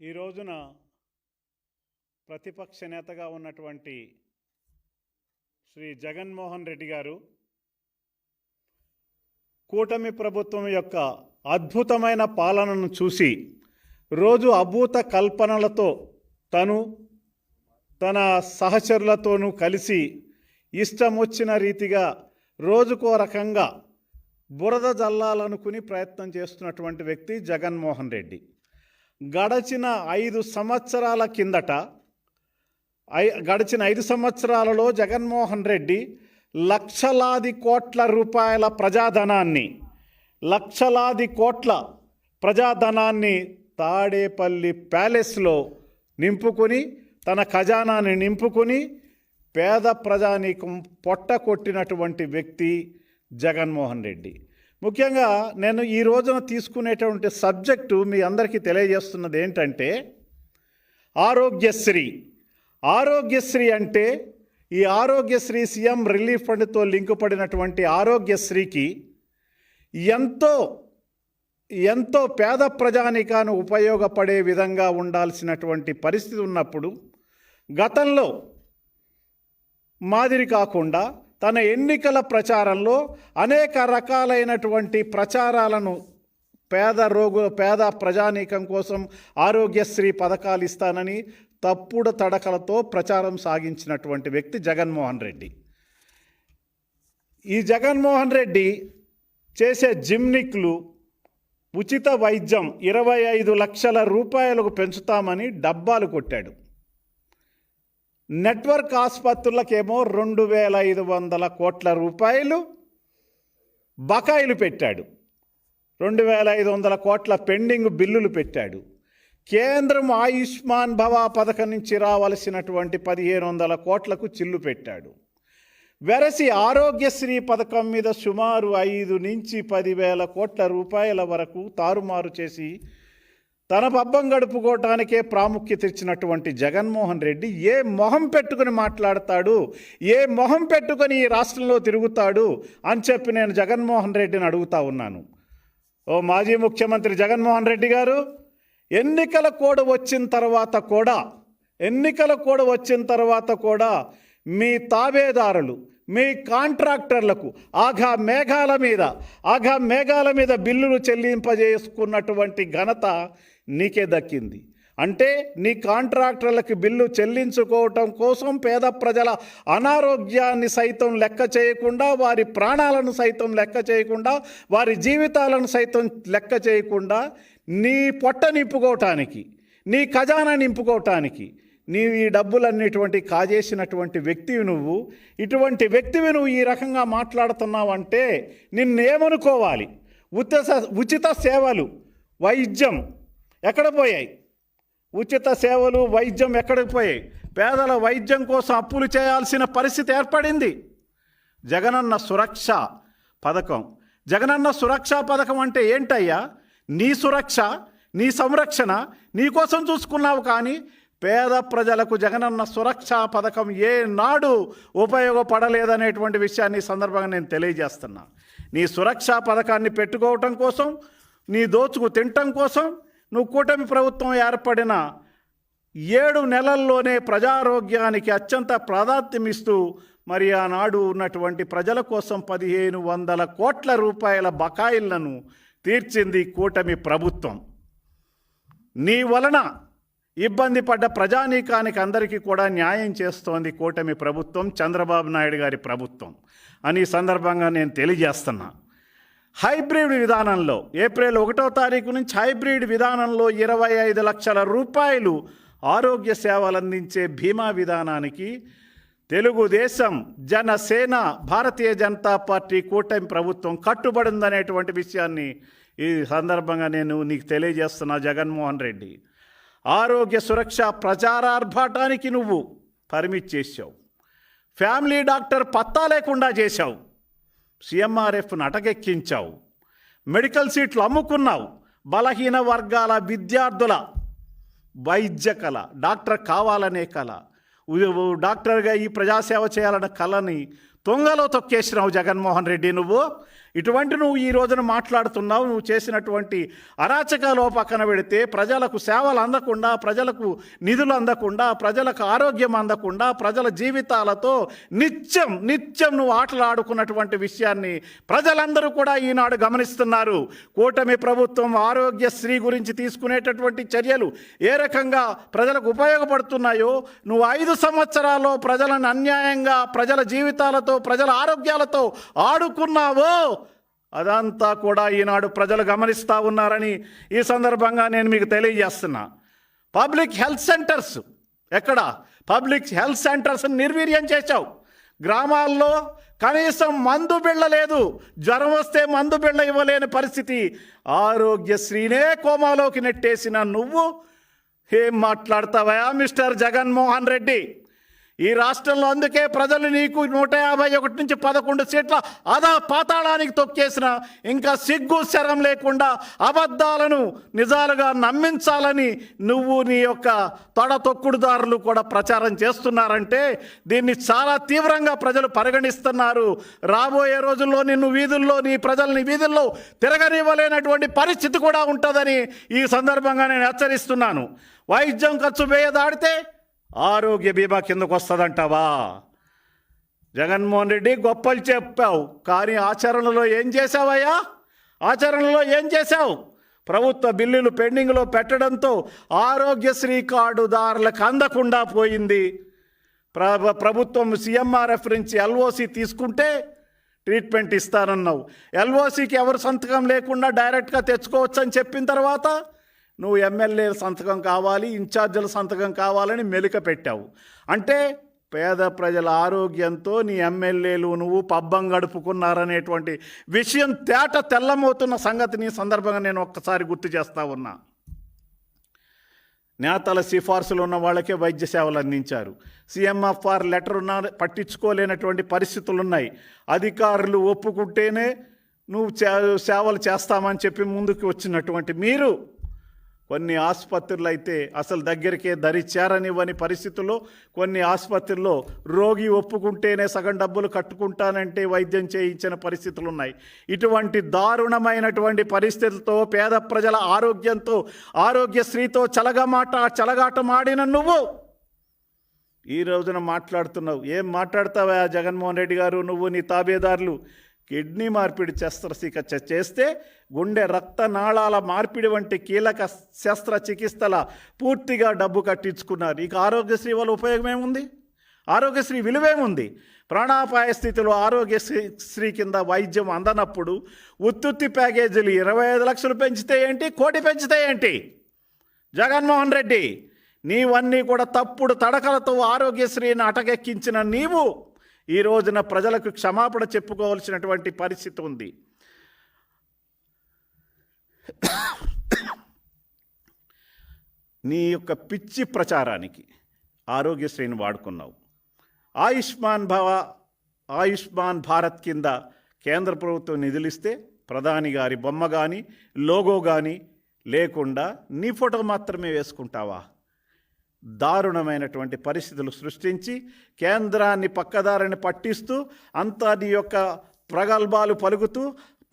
ఈ రోజున ప్రతిపక్ష నేతగా ఉన్నటువంటి శ్రీ జగన్మోహన్ రెడ్డి గారు కూటమి ప్రభుత్వం యొక్క అద్భుతమైన పాలనను చూసి రోజు అభూత కల్పనలతో తను తన సహచరులతోనూ కలిసి ఇష్టం వచ్చిన రీతిగా రోజుకో రకంగా బురద జల్లాలనుకుని ప్రయత్నం చేస్తున్నటువంటి వ్యక్తి జగన్మోహన్ రెడ్డి. గడచిన ఐదు సంవత్సరాల కిందట ఐ గడిచిన ఐదు సంవత్సరాలలో జగన్మోహన్ రెడ్డి లక్షలాది కోట్ల రూపాయల ప్రజాధనాన్ని లక్షలాది కోట్ల ప్రజాధనాన్ని తాడేపల్లి ప్యాలెస్లో నింపుకొని తన ఖజానాన్ని నింపుకొని పేద ప్రజానీకం పొట్ట కొట్టినటువంటి వ్యక్తి జగన్మోహన్ రెడ్డి. ముఖ్యంగా నేను ఈ రోజున తీసుకునేటువంటి సబ్జెక్టు మీ అందరికీ తెలియజేస్తున్నది ఏంటంటే ఆరోగ్యశ్రీ. ఆరోగ్యశ్రీ అంటే ఈ ఆరోగ్యశ్రీ సీఎం రిలీఫ్ ఫండ్తో లింకు పడినటువంటి ఆరోగ్యశ్రీకి ఎంతో ఎంతో పేద ప్రజానికాను ఉపయోగపడే విధంగా ఉండాల్సినటువంటి పరిస్థితి ఉన్నప్పుడు గతంలో మాదిరి కాకుండా తన ఎన్నికల ప్రచారంలో అనేక రకాలైనటువంటి ప్రచారాలను పేద రోగు పేద ప్రజానీకం కోసం ఆరోగ్యశ్రీ పథకాలు ఇస్తానని తప్పుడు తడకలతో ప్రచారం సాగించినటువంటి వ్యక్తి జగన్మోహన్ రెడ్డి. ఈ జగన్మోహన్ రెడ్డి చేసే జిమ్నిక్లు ఉచిత వైద్యం ఇరవై ఐదు లక్షల రూపాయలకు పెంచుతామని డబ్బాలు కొట్టాడు. నెట్వర్క్ ఆసుపత్రులకేమో రెండు వేల ఐదు వందల కోట్ల రూపాయలు బకాయిలు పెట్టాడు. రెండు వేల ఐదు వందల కోట్ల పెండింగ్ బిల్లులు పెట్టాడు. కేంద్రం ఆయుష్మాన్ భవ పథకం నుంచి రావలసినటువంటి పదిహేను వందల కోట్లకు చిల్లు పెట్టాడు. వెరసి ఆరోగ్యశ్రీ పథకం మీద సుమారు ఐదు నుంచి పదివేల కోట్ల రూపాయల వరకు తారుమారు చేసి తన పబ్బం గడుపుకోవటానికే ప్రాముఖ్యత ఇచ్చినటువంటి జగన్మోహన్ రెడ్డి ఏ మొహం పెట్టుకుని మాట్లాడతాడు? ఏ మొహం పెట్టుకుని ఈ రాష్ట్రంలో తిరుగుతాడు? అని చెప్పి నేను జగన్మోహన్ రెడ్డిని అడుగుతా ఉన్నాను. ఓ మాజీ ముఖ్యమంత్రి జగన్మోహన్ రెడ్డి గారు ఎన్నికల కోడ్ వచ్చిన తర్వాత కూడా ఎన్నికల కోడ్ వచ్చిన తర్వాత కూడా మీ తాబేదారులు మీ కాంట్రాక్టర్లకు ఆఘా మేఘాల మీద ఆఘా మేఘాల మీద బిల్లులు చెల్లింపజేసుకున్నటువంటి ఘనత నీకే దక్కింది. అంటే నీ కాంట్రాక్టర్లకు బిల్లు చెల్లించుకోవటం కోసం పేద ప్రజల అనారోగ్యాన్ని సైతం లెక్క చేయకుండా వారి ప్రాణాలను సైతం లెక్క చేయకుండా వారి జీవితాలను సైతం లెక్క చేయకుండా నీ పొట్ట నింపుకోవటానికి నీ ఖజానా నింపుకోవటానికి నీవు ఈ డబ్బులన్నిటువంటి కాజేసినటువంటి వ్యక్తివి నువ్వు. ఇటువంటి వ్యక్తివి నువ్వు ఈ రకంగా మాట్లాడుతున్నావంటే నిన్నేమనుకోవాలి? ఉచిత ఉచిత సేవలు వైద్యం ఎక్కడ పోయాయి? ఉచిత సేవలు వైద్యం ఎక్కడికి పోయాయి? పేదల వైద్యం కోసం అప్పులు చేయాల్సిన పరిస్థితి ఏర్పడింది. జగనన్న సురక్ష పథకం. జగనన్న సురక్ష పథకం అంటే ఏంటయ్యా? నీ సురక్ష నీ సంరక్షణ నీ కోసం చూసుకున్నావు కానీ పేద ప్రజలకు జగనన్న సురక్ష పథకం ఏనాడు ఉపయోగపడలేదనేటువంటి విషయాన్ని సందర్భంగా నేను తెలియజేస్తున్నా. నీ సురక్ష పథకాన్ని పెట్టుకోవటం కోసం నీ దోచుకు తినటం కోసం నువ్వు కూటమి ప్రభుత్వం ఏర్పడిన ఏడు నెలల్లోనే ప్రజారోగ్యానికి అత్యంత ప్రాధాన్యమిస్తూ మరి ఆనాడు ఉన్నటువంటి ప్రజల కోసం పదిహేను వందల కోట్ల రూపాయల బకాయిలను తీర్చింది కూటమి ప్రభుత్వం. నీ వలన ఇబ్బంది పడ్డ ప్రజానీకానికి అందరికీ కూడా న్యాయం చేస్తోంది కూటమి ప్రభుత్వం చంద్రబాబు నాయుడు గారి ప్రభుత్వం అని సందర్భంగా నేను తెలియజేస్తున్నా. హైబ్రిడ్ విధానంలో ఏప్రిల్ ఒకటో తారీఖు నుంచి హైబ్రిడ్ విధానంలో ఇరవై ఐదు లక్షల రూపాయలు ఆరోగ్య సేవలు అందించే బీమా విధానానికి తెలుగుదేశం జనసేన భారతీయ జనతా పార్టీ కూటమి ప్రభుత్వం కట్టుబడిందనేటువంటి విషయాన్ని ఈ సందర్భంగా నేను నీకు తెలియజేస్తున్నా జగన్మోహన్ రెడ్డి. ఆరోగ్య సురక్ష ప్రచారార్భాటానికి నువ్వు పరిమితి చేసావు ఫ్యామిలీ డాక్టర్ పత్తా లేకుండా చేశావు. సిఎంఆర్ఎఫ్ను అటకెక్కించావు మెడికల్ సీట్లు అమ్ముకున్నావు. బలహీన వర్గాల విద్యార్థుల వైద్య కళ డాక్టర్ కావాలనే కళ. డాక్టర్గా ఈ ప్రజాసేవ చేయాలన్న కళని తొంగలో తొక్కేసినావు జగన్మోహన్ రెడ్డి నువ్వు. ఇటువంటి నువ్వు ఈ రోజున మాట్లాడుతున్నావు నువ్వు చేసినటువంటి అరాచకాలు పక్కన పెడితే ప్రజలకు సేవలు అందకుండా ప్రజలకు నిధులు అందకుండా ప్రజలకు ఆరోగ్యం అందకుండా ప్రజల జీవితాలతో నిత్యం నిత్యం నువ్వు ఆటలు ఆడుకున్నటువంటి విషయాన్ని ప్రజలందరూ కూడా ఈనాడు గమనిస్తున్నారు. కూటమి ప్రభుత్వం ఆరోగ్యశ్రీ గురించి తీసుకునేటటువంటి చర్యలు ఏ రకంగా ప్రజలకు ఉపయోగపడుతున్నాయో నువ్వు ఐదు సంవత్సరాల్లో ప్రజలను అన్యాయంగా ప్రజల జీవితాలతో ప్రజల ఆరోగ్యాలతో ఆడుకున్నావో అదంతా కూడా ఈనాడు ప్రజలు గమనిస్తూ ఉన్నారని ఈ సందర్భంగా నేను మీకు తెలియజేస్తున్నా. పబ్లిక్ హెల్త్ సెంటర్స్ ఎక్కడ? పబ్లిక్ హెల్త్ సెంటర్స్ నిర్వీర్యం చేశావు. గ్రామాల్లో కనీసం మందు బిళ్ళ లేదు. జ్వరం వస్తే మందు బిళ్ళ ఇవ్వలేని పరిస్థితి. ఆరోగ్యశ్రీనే కోమాలోకి నెట్టేసిన నువ్వు. ఏం మాట్లాడతావా మిస్టర్ జగన్మోహన్ రెడ్డి? ఈ రాష్ట్రంలో అందుకే ప్రజలు నీకు నూట యాభై ఒకటి నుంచి పదకొండు సీట్ల అదా పాతాళానికి తొక్కేసిన ఇంకా సిగ్గు శరం లేకుండా అబద్ధాలను నిజాలుగా నమ్మించాలని నువ్వు నీ యొక్క తొడ తొక్కుడుదారులు కూడా ప్రచారం చేస్తున్నారంటే దీన్ని చాలా తీవ్రంగా ప్రజలు పరిగణిస్తున్నారు. రాబోయే రోజుల్లో నిన్ను వీధుల్లో నీ ప్రజల్ని వీధుల్లో తిరగనివ్వలేనటువంటి పరిస్థితి కూడా ఉంటుందని ఈ సందర్భంగా నేను హెచ్చరిస్తున్నాను. వైద్యం ఖర్చు వేయ దాడితే ఆరోగ్య బీమా కిందకు వస్తుందంటావా జగన్మోహన్ రెడ్డి గొప్పలు చెప్పావు కానీ ఆచరణలో ఏం చేశావయ్యా? ఆచరణలో ఏం చేశావు? ప్రభుత్వ బిల్లులు పెండింగ్లో పెట్టడంతో ఆరోగ్యశ్రీ కార్డుదారులకు అందకుండా పోయింది. ప్ర ప్రభుత్వం సీఎంఆర్ఎఫ్ నుంచి ఎల్ఓసి తీసుకుంటే ట్రీట్మెంట్ ఇస్తానన్నావు. ఎల్ఓసికి ఎవరు సంతకం లేకుండా డైరెక్ట్గా తెచ్చుకోవచ్చని చెప్పిన తర్వాత నువ్వు ఎమ్మెల్యే సంతకం కావాలి ఇన్ఛార్జీల సంతకం కావాలని మెలిక పెట్టావు. అంటే పేద ప్రజల ఆరోగ్యంతో నీ ఎమ్మెల్యేలు నువ్వు పబ్బం గడుపుకున్నారనేటువంటి విషయం తేట తెల్లమవుతున్న సంగతిని సందర్భంగా నేను ఒక్కసారి గుర్తు చేస్తా ఉన్నా. నేతల సిఫార్సులు ఉన్న వాళ్ళకే వైద్య సేవలు అందించారు. సీఎంఎఫ్ఆర్ లెటర్ ఉన్న పట్టించుకోలేనటువంటి పరిస్థితులు ఉన్నాయి అధికారులు ఒప్పుకుంటేనే నువ్వు చే- సేవలు చేస్తామని చెప్పి ముందుకు వచ్చినటువంటి మీరు కొన్ని ఆసుపత్రులు అయితే అసలు దగ్గరికే దరి చేరనివ్వని పరిస్థితుల్లో కొన్ని ఆసుపత్రుల్లో రోగి ఒప్పుకుంటేనే సగం డబ్బులు కట్టుకుంటానంటే వైద్యం చేయించిన పరిస్థితులు ఉన్నాయి ఇటువంటి దారుణమైనటువంటి పరిస్థితులతో పేద ప్రజల ఆరోగ్యంతో ఆరోగ్యశ్రీతో చలగమాట చలగాటమాడిన నువ్వు. ఈ రోజున మాట్లాడుతున్నావు. ఏం మాట్లాడతావా జగన్మోహన్ రెడ్డి గారు? నువ్వు నీ తాబేదారులు. కిడ్నీ మార్పిడి శస్త్రచికిత్స చేస్తే గుండె రక్తనాళాల మార్పిడి వంటి కీలక శస్త్రచికిత్సల పూర్తిగా డబ్బు కట్టించుకున్నారు. ఇక ఆరోగ్యశ్రీ వల్ల ఉపయోగం ఏముంది? ఆరోగ్యశ్రీ విలువేముంది? ప్రాణాపాయ స్థితిలో ఆరోగ్యశ్రీ శ్రీ కింద వైద్యం అందనప్పుడు ఉత్తుత్తి ప్యాకేజీలు ఇరవై ఐదు లక్షలు పెంచితే ఏంటి? కోటి పెంచితే ఏంటి? జగన్మోహన్ రెడ్డి నీవన్నీ కూడా తప్పుడు తడకలతో ఆరోగ్యశ్రీని అటకెక్కించిన నీవు ఈ రోజున ప్రజలకు క్షమాపణ చెప్పుకోవాల్సినటువంటి పరిస్థితి ఉంది. నీ యొక్క పిచ్చి ప్రచారానికి ఆరోగ్యశ్రేణి వాడుకున్నావు. ఆయుష్మాన్ భవ ఆయుష్మాన్ భారత్ కింద కేంద్ర ప్రభుత్వం నిధులిస్తే ప్రధాని గారి బొమ్మ కానీ లోగో కానీ లేకుండా నీ ఫోటో మాత్రమే వేసుకుంటావా? దారుణమైనటువంటి పరిస్థితులు సృష్టించి కేంద్రాన్ని పక్కదారిని పట్టిస్తూ అంతా నీ యొక్క ప్రగల్భాలు పలుకుతూ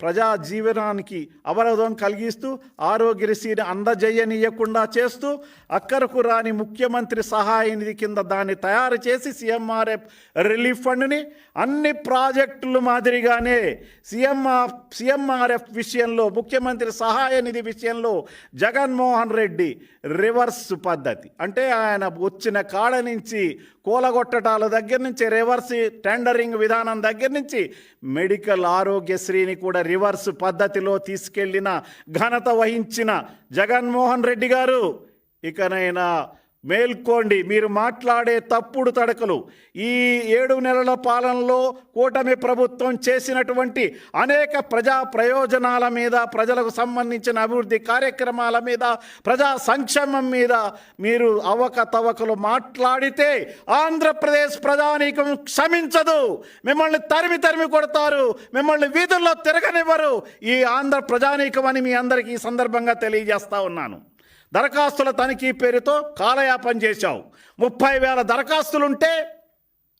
ప్రజా జీవనానికి అవరోధం కలిగిస్తూ ఆరోగ్యశ్రీని అందజేయనీయకుండా చేస్తూ అక్కరకు రాని ముఖ్యమంత్రి సహాయ నిధి కింద దాన్ని తయారు చేసి సీఎంఆర్ఎఫ్ రిలీఫ్ ఫండ్ని అన్ని ప్రాజెక్టులు మాదిరిగానే సీఎంఆర్ సీఎంఆర్ఎఫ్ విషయంలో ముఖ్యమంత్రి సహాయ నిధి విషయంలో జగన్మోహన్ రెడ్డి రివర్స్ పద్ధతి. అంటే ఆయన వచ్చిన కాడ నుంచి కూలగొట్టటాల దగ్గర నుంచి రివర్స్ టెండరింగ్ విధానం దగ్గర నుంచి మెడికల్ ఆరోగ్యశ్రీని కూడా రివర్స్ పద్ధతిలో తీసుకెళ్ళిన ఘనత వహించిన జగన్మోహన్ రెడ్డి గారు. ఇకనైనా మేల్కోండి. మీరు మాట్లాడే తప్పుడు తడకలు. ఈ ఏడు నెలల పాలనలో కూటమి ప్రభుత్వం చేసినటువంటి అనేక ప్రజా ప్రయోజనాల మీద ప్రజలకు సంబంధించిన అభివృద్ధి కార్యక్రమాల మీద ప్రజా సంక్షేమం మీద మీరు అవకతవకలు మాట్లాడితే ఆంధ్రప్రదేశ్ ప్రజానీకం క్షమించదు. మిమ్మల్ని తరిమి తరిమి కొడతారు. మిమ్మల్ని వీధుల్లో తిరగనివ్వరు. ఈ ఆంధ్ర ప్రజానీకం అని మీ అందరికీ ఈ సందర్భంగా తెలియజేస్తా ఉన్నాను. దరఖాస్తుల తనిఖీ పేరుతో కాలయాపన చేశావు. ముప్పై వేల దరఖాస్తులుంటే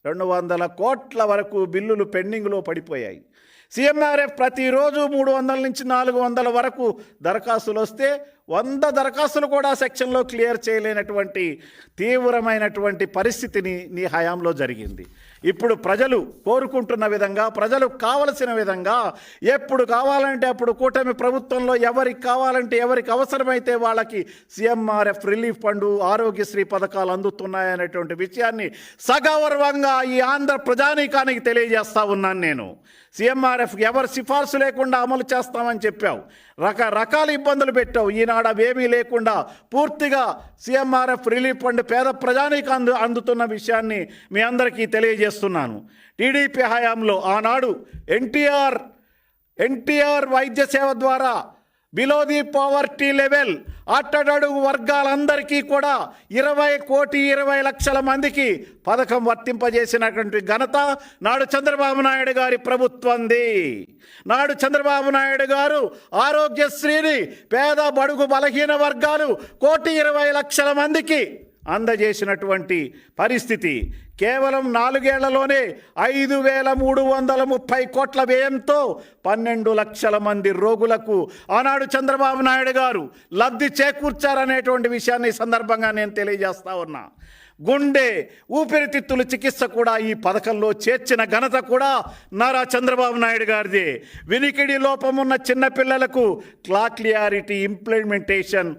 రెండు వందల కోట్ల వరకు బిల్లులు పెండింగ్లో పడిపోయాయి. సీఎంఆర్ఎఫ్ ప్రతిరోజు మూడు వందల నుంచి నాలుగు వందల వరకు దరఖాస్తులు వస్తే వంద దరఖాస్తులు కూడా సెక్షన్లో క్లియర్ చేయలేనటువంటి తీవ్రమైనటువంటి పరిస్థితిని నీ హయాంలో జరిగింది. ఇప్పుడు ప్రజలు కోరుకుంటున్న విధంగా ప్రజలు కావలసిన విధంగా ఎప్పుడు కావాలంటే అప్పుడు కూటమి ప్రభుత్వంలో ఎవరికి కావాలంటే ఎవరికి అవసరమైతే వాళ్ళకి సీఎంఆర్ఎఫ్ రిలీఫ్ ఫండ్ ఆరోగ్యశ్రీ పథకాలు అందుతున్నాయనేటువంటి విషయాన్ని సగౌరవంగా ఈ ఆంధ్ర ప్రజానీకానికి తెలియజేస్తా ఉన్నాను నేను. సీఎంఆర్ఎఫ్ ఎవరు సిఫార్సు లేకుండా అమలు చేస్తామని చెప్పావు. రకరకాల ఇబ్బందులు పెట్టావు. ఈయన అవేమీ లేకుండా పూర్తిగా సిఎంఆర్ఎఫ్ రిలీఫ్ ఫండ్ పేద ప్రజానికి అందు అందుతున్న విషయాన్ని మీ అందరికీ తెలియజేస్తున్నాను. టీడీపీ హయాంలో ఆనాడు ఎన్టీఆర్ ఎన్టీఆర్ వైద్య సేవ ద్వారా బిలో ది పావర్టీ లెవెల్ అట్టడడుగు వర్గాలందరికీ కూడా ఇరవై కోటి ఇరవై లక్షల మందికి పథకం వర్తింపజేసినటువంటి ఘనత నాడు చంద్రబాబు నాయుడు గారి ప్రభుత్వంది. నాడు చంద్రబాబు నాయుడు గారు ఆరోగ్యశ్రీని పేద బడుగు బలహీన వర్గాలు కోటి ఇరవై లక్షల మందికి అందజేసినటువంటి పరిస్థితి. కేవలం నాలుగేళ్ళలోనే ఐదు వేల మూడు వందల ముప్పై కోట్ల వ్యయంతో పన్నెండు లక్షల మంది రోగులకు ఆనాడు చంద్రబాబు నాయుడు గారు లబ్ధి చేకూర్చారనేటువంటి విషయాన్ని సందర్భంగా నేను తెలియజేస్తా ఉన్నా. గుండె ఊపిరితిత్తుల చికిత్స కూడా ఈ పథకంలో చేర్చిన ఘనత కూడా నారా చంద్రబాబు నాయుడు గారిదే. వినికిడి లోపమున్న చిన్నపిల్లలకు క్లాక్లియారిటీ ఇంప్లిమెంటేషన్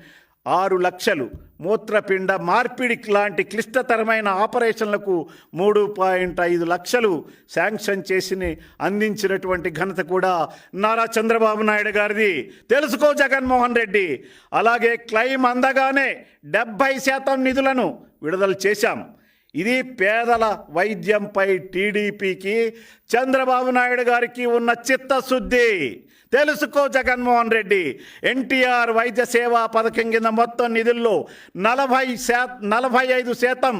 ఆరు లక్షలు. మూత్రపిండ మార్పిడి లాంటి క్లిష్టతరమైన ఆపరేషన్లకు మూడు పాయింట్ ఐదు లక్షలు శాంక్షన్ చేసి అందించినటువంటి ఘనత కూడా నారా చంద్రబాబు నాయుడు గారిది. తెలుసుకో జగన్మోహన్ రెడ్డి. అలాగే క్లెయిమ్ అందగానే డెబ్భై శాతం నిధులను విడుదల చేశాం. ఇది పేదల వైద్యంపై టీడీపీకి చంద్రబాబు నాయుడు గారికి ఉన్న చిత్తశుద్ధి. తెలుసుకో జగన్మోహన్ రెడ్డి ఎన్టీఆర్ వైద్య సేవా పథకం కింద మొత్తం నిధుల్లో నలభై శా నలభై ఐదు శాతం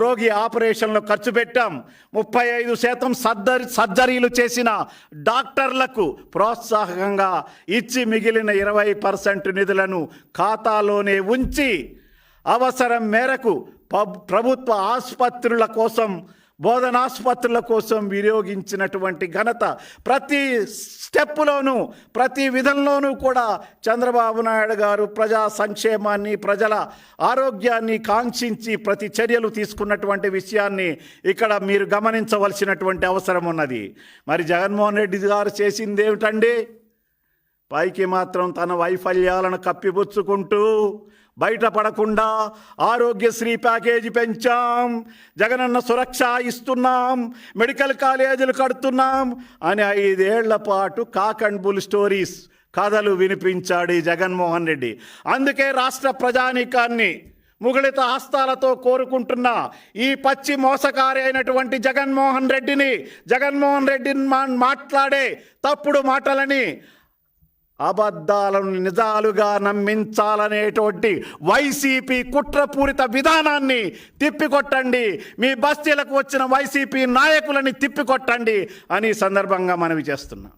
రోగి ఆపరేషన్లో ఖర్చు పెట్టాం. ముప్పై ఐదు శాతం సర్జరీ సర్జరీలు చేసిన డాక్టర్లకు ప్రోత్సాహకంగా ఇచ్చి మిగిలిన ఇరవై పర్సెంట్ నిధులను ఖాతాలోనే ఉంచి అవసరం మేరకు ప్రభుత్వ ఆసుపత్రుల కోసం బోధనాసుపత్రుల కోసం వినియోగించినటువంటి ఘనత ప్రతి స్టెప్పులోనూ ప్రతి విధంలోనూ కూడా చంద్రబాబు నాయుడు గారు ప్రజా సంక్షేమాన్ని ప్రజల ఆరోగ్యాన్ని కాంక్షించి ప్రతి చర్యలు తీసుకున్నటువంటి విషయాన్ని ఇక్కడ మీరు గమనించవలసినటువంటి అవసరం ఉన్నది. మరి జగన్మోహన్ రెడ్డి గారు చేసింది ఏమిటండి? పైకి మాత్రం తన వైఫల్యాలను కప్పిపుచ్చుకుంటూ బయటపడకుండా ఆరోగ్యశ్రీ ప్యాకేజీ పెంచాం. జగనన్న సురక్ష ఇస్తున్నాం. మెడికల్ కాలేజీలు కడుతున్నాం. అని ఐదేళ్ళ పాటు కాక్ అండ్ బుల్ స్టోరీస్ కథలు వినిపించాడు ఈ జగన్మోహన్ రెడ్డి. అందుకే రాష్ట్ర ప్రజానీకాన్ని ముగుళిత హస్తాలతో కోరుకుంటున్న ఈ పచ్చి మోసకారి అయినటువంటి జగన్మోహన్ రెడ్డిని జగన్మోహన్ రెడ్డిని మా మాట్లాడే తప్పుడు మాటలని అబద్ధాలను నిజాలుగా నమ్మించాలనేటువంటి వైసీపీ కుట్రపూరిత విధానాన్ని తిప్పికొట్టండి. మీ బస్తీలకు వచ్చిన వైసీపీ నాయకులని తిప్పికొట్టండి అని సందర్భంగా మనవి చేస్తున్నాం.